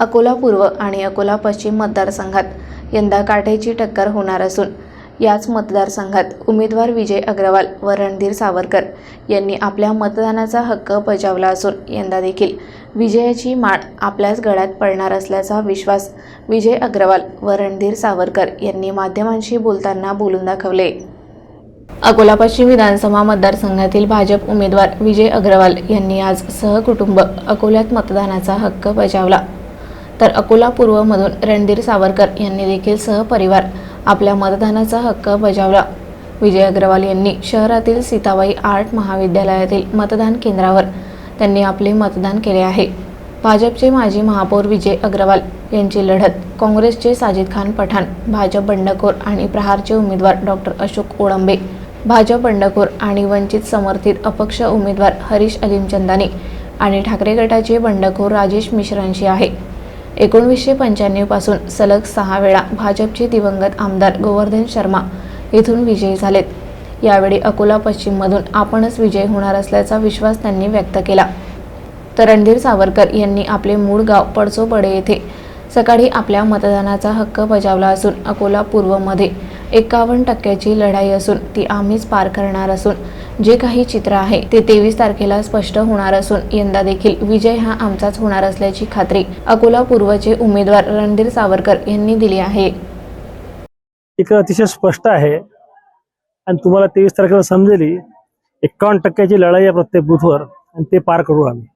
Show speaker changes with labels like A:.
A: अकोला पूर्व आणि अकोला पश्चिम मतदारसंघात यंदा काठ्याची टक्कर होणार असून याच मतदारसंघात उमेदवार विजय अग्रवाल व रणधीर सावरकर यांनी आपल्या मतदानाचा हक्क बजावला असून यंदा देखील विजयाची माळ आपल्याच गळ्यात पडणार असल्याचा विश्वास विजय अग्रवाल व रणधीर सावरकर यांनी माध्यमांशी बोलताना बोलून दाखवले. अकोला पश्चिम विधानसभा मतदारसंघातील भाजप उमेदवार विजय अग्रवाल यांनी आज सहकुटुंब अकोल्यात मतदानाचा हक्क बजावला. तर अकोला पूर्वमधून रणधीर सावरकर यांनी देखील सहपरिवार आपल्या मतदानाचा हक्क बजावला. विजय अग्रवाल यांनी शहरातील सीताबाई आर्ट महाविद्यालयातील मतदान केंद्रावर त्यांनी आपले मतदान केले आहे. भाजपचे माजी महापौर विजय अग्रवाल यांची लढत काँग्रेसचे साजिद खान पठाण भाजप बंडखोर आणि प्रहारचे उमेदवार डॉक्टर अशोक ओळंबे भाजप बंडखोर आणि वंचित समर्थित अपक्ष उमेदवार हरीश अलिमचंदानी आणि ठाकरे गटाचे बंडखोर राजेश मिश्रांशी आहे. एकोणवीसशे पंच्याण्णवपासून सलग सहा वेळा भाजपचे दिवंगत आमदार गोवर्धन शर्मा येथून विजयी झालेत. यावेळी अकोला पश्चिममधून आपणच विजय होणार असल्याचा विश्वास त्यांनी व्यक्त केला. तर रणधीर सावरकर यांनी आपले मूळ गाव पडसोबडे येथे सकाळी आपल्या मतदानाचा हक्क बजावला असून अकोला पूर्वमध्ये एकावन्न टक्क्याची लढाई असून ती आम्हीच पार करणार असून जे काही चित्र आहे ते तेवीस तारखेला स्पष्ट होणार असून यंदा देखील विजय हा आमचाच होणार असल्याची खात्री अकोला पूर्वचे उमेदवार रणधीर सावरकर यांनी दिली आहे.
B: एक अतिशय स्पष्ट आहे. आणि तुम्हाला तेवीस तारखेला समजेल एकावन्न टक्क्याची लढाई आहे प्रत्येक बुथवर आणि ते पार करू आम्ही.